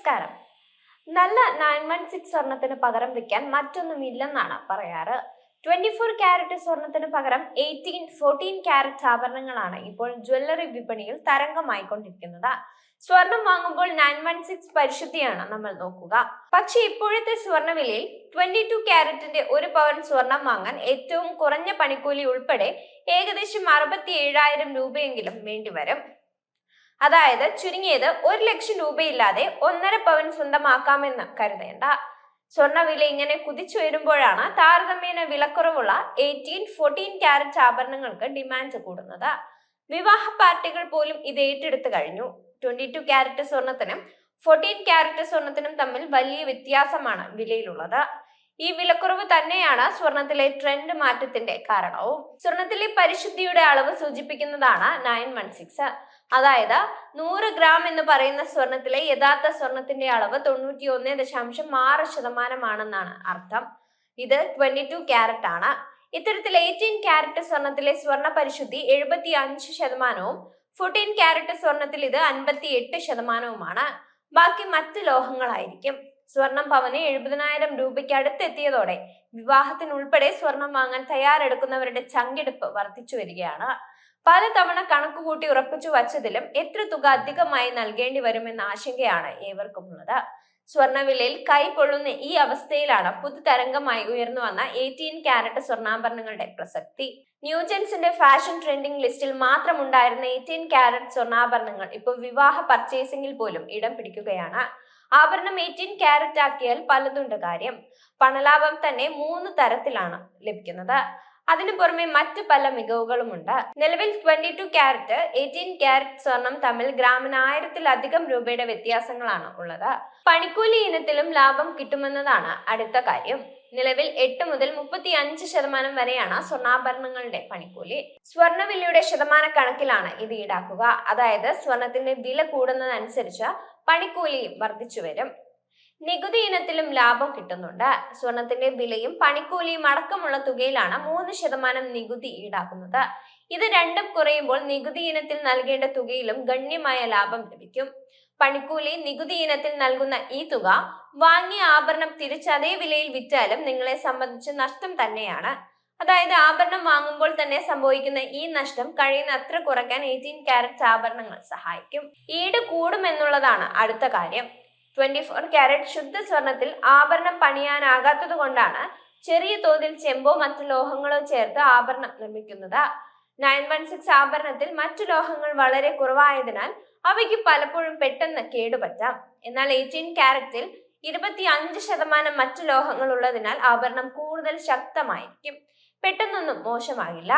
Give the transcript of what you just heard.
നമസ്കാരം. നല്ല nine one six സ്വർണത്തിന് പകരം വെക്കാൻ മറ്റൊന്നും ഇല്ലെന്നാണ് പറയാറ്. ട്വന്റി ഫോർ ക്യാരറ്റ് സ്വർണത്തിന് പകരം എയ്റ്റീൻ ഫോർട്ടീൻ ക്യാരറ്റ് ആഭരണങ്ങളാണ് ഇപ്പോൾ ജ്വല്ലറി വിപണിയിൽ തരംഗമായിക്കൊണ്ടിരിക്കുന്നത്. സ്വർണം വാങ്ങുമ്പോൾ നയൻ വൺ സിക്സ് പരിശുദ്ധിയാണ് നമ്മൾ നോക്കുക. പക്ഷെ ഇപ്പോഴത്തെ സ്വർണവിലയിൽ ട്വന്റി ടു ക്യാരറ്റിന്റെ ഒരു പവൻ സ്വർണം വാങ്ങാൻ ഏറ്റവും കുറഞ്ഞ പണിക്കൂലി ഉൾപ്പെടെ ഏകദേശം അറുപത്തി ഏഴായിരം രൂപയെങ്കിലും വേണ്ടിവരും. അതായത് ചുരുങ്ങിയത് ഒരു ലക്ഷം രൂപയില്ലാതെ ഒന്നര പവൻ സ്വന്തമാക്കാമെന്ന് കരുതേണ്ട. സ്വർണവില ഇങ്ങനെ കുതിച്ചുയരുമ്പോഴാണ് താരതമ്യേന വിലക്കുറവുള്ള എയ്റ്റീൻ ഫോർട്ടീൻ ക്യാരറ്റ് ആഭരണങ്ങൾക്ക് ഡിമാൻഡ് കൂടുന്നത്. വിവാഹ പാർട്ടികൾ പോലും ഇത് ഏറ്റെടുത്തു കഴിഞ്ഞു. ട്വന്റി ടു ക്യാരറ്റ് സ്വർണത്തിനും ഫോർട്ടീൻ ക്യാരറ്റ് സ്വർണത്തിനും തമ്മിൽ വലിയ വ്യത്യാസമാണ് വിലയിലുള്ളത്. ഈ വിലക്കുറവ് തന്നെയാണ് സ്വർണത്തിലെ ട്രെൻഡ് മാറ്റത്തിന്റെ കാരണവും. സ്വർണത്തിലെ പരിശുദ്ധിയുടെ അളവ് സൂചിപ്പിക്കുന്നതാണ് നയൻ വൺ സിക്സ് അതായത് നൂറ് ഗ്രാം എന്ന് പറയുന്ന സ്വർണത്തിലെ യഥാർത്ഥ സ്വർണത്തിന്റെ അളവ് തൊണ്ണൂറ്റി ഒന്ന് ദശാംശം ആറ് ശതമാനമാണെന്നാണ് അർത്ഥം. ഇത് ട്വന്റി ടു ക്യാരറ്റ് ആണ്. ഇത്തരത്തിൽ എയ്റ്റീൻ ക്യാരറ്റ് സ്വർണത്തിലെ സ്വർണ പരിശുദ്ധി എഴുപത്തി അഞ്ച് ശതമാനവും ഫോർട്ടീൻ ക്യാരറ്റ് സ്വർണത്തിൽ ഇത് അൻപത്തി എട്ട് ശതമാനവുമാണ്. ബാക്കി മറ്റ് ലോഹങ്ങളായിരിക്കും. സ്വർണം പവന് എഴുപതിനായിരം രൂപയ്ക്ക് അടുത്തെത്തിയതോടെ വിവാഹത്തിനുൾപ്പെടെ സ്വർണം വാങ്ങാൻ തയ്യാറെടുക്കുന്നവരുടെ ചങ്കെടുപ്പ് വർദ്ധിച്ചു വരികയാണ്. പലതവണ കണക്കുകൂട്ടി ഉറപ്പിച്ചു വച്ചതിലും എത്ര തുക അധികമായി നൽകേണ്ടി വരുമെന്ന ആശങ്കയാണ് ഏവർക്കുമുള്ളത്. സ്വർണവിലയിൽ കൈ പൊള്ളുന്ന ഈ അവസ്ഥയിലാണ് പുതുതരംഗമായി ഉയർന്നു വന്ന എയ്റ്റീൻ ക്യാരറ്റ് സ്വർണാഭരണങ്ങളുടെ പ്രസക്തി. ന്യൂജൻസിന്റെ ഫാഷൻ ട്രെൻഡിംഗ് ലിസ്റ്റിൽ മാത്രം ഉണ്ടായിരുന്ന എയ്റ്റീൻ ക്യാരറ്റ് സ്വർണാഭരണങ്ങൾ ഇപ്പോൾ വിവാഹ പർച്ചേസിംഗിൽ പോലും ഇടം പിടിക്കുകയാണ്. ആഭരണം എയ്റ്റീൻ ക്യാരറ്റ് ആക്കിയാൽ പലതുണ്ട് കാര്യം. പണലാഭം തന്നെ മൂന്ന് തരത്തിലാണ് ലഭിക്കുന്നത്. അതിനു പുറമെ മറ്റു പല മികവുകളുമുണ്ട്. നിലവിൽ twenty two carat eighteen carat സ്വർണം തമ്മിൽ ഗ്രാമിന് ആയിരത്തിലധികം രൂപയുടെ വ്യത്യാസങ്ങളാണ് ഉള്ളത്. പണിക്കൂലി ഇനത്തിലും ലാഭം കിട്ടുമെന്നതാണ് അടുത്ത കാര്യം. നിലവിൽ എട്ട് മുതൽ മുപ്പത്തി അഞ്ച് ശതമാനം വരെയാണ് സ്വർണാഭരണങ്ങളുടെ പണിക്കൂലി. സ്വർണവിലയുടെ ശതമാന കണക്കിലാണ് ഇത് ഈടാക്കുക. അതായത് സ്വർണത്തിന്റെ വില കൂടുന്നതനുസരിച്ച് പണിക്കൂലിയും വർദ്ധിച്ചു വരും നികുതി ഇനത്തിലും ലാഭം കിട്ടുന്നുണ്ട്. സ്വർണത്തിന്റെ വിലയും പണിക്കൂലിയും അടക്കമുള്ള തുകയിലാണ് മൂന്ന് ശതമാനം നികുതി ഈടാക്കുന്നത്. ഇത് രണ്ടും കുറയുമ്പോൾ നികുതി ഇനത്തിൽ നൽകേണ്ട തുകയിലും ഗണ്യമായ ലാഭം ലഭിക്കും. പണിക്കൂലി നികുതി ഇനത്തിൽ നൽകുന്ന ഈ തുക വാങ്ങിയ ആഭരണം തിരിച്ച് അതേ വിലയിൽ വിറ്റാലും നിങ്ങളെ സംബന്ധിച്ച് നഷ്ടം തന്നെയാണ്. അതായത് ആഭരണം വാങ്ങുമ്പോൾ തന്നെ സംഭവിക്കുന്ന ഈ നഷ്ടം കഴിയുന്ന അത്ര കുറയ്ക്കാൻ എയ്റ്റീൻ ക്യാരറ്റ് ആഭരണങ്ങൾ സഹായിക്കും. ഈട് കൂടുമെന്നുള്ളതാണ് അടുത്ത കാര്യം. ട്വന്റി ഫോർ ക്യാരറ്റ് ശുദ്ധ സ്വർണത്തിൽ ആഭരണം പണിയാനാകാത്തത് കൊണ്ടാണ് ചെറിയ തോതിൽ ചെമ്പോ മറ്റു ലോഹങ്ങളോ ചേർത്ത് ആഭരണം നിർമ്മിക്കുന്നത്. നയൻ വൺ സിക്സ് ആഭരണത്തിൽ മറ്റു ലോഹങ്ങൾ വളരെ കുറവായതിനാൽ അവയ്ക്ക് പലപ്പോഴും പെട്ടെന്ന് കേടുപറ്റാം. എന്നാൽ എയ്റ്റീൻ ക്യാരറ്റിൽ ഇരുപത്തി അഞ്ച് ശതമാനം മറ്റു ലോഹങ്ങൾ ഉള്ളതിനാൽ ആഭരണം കൂടുതൽ ശക്തമായിരിക്കും. പെട്ടെന്നൊന്നും മോശമാകില്ല.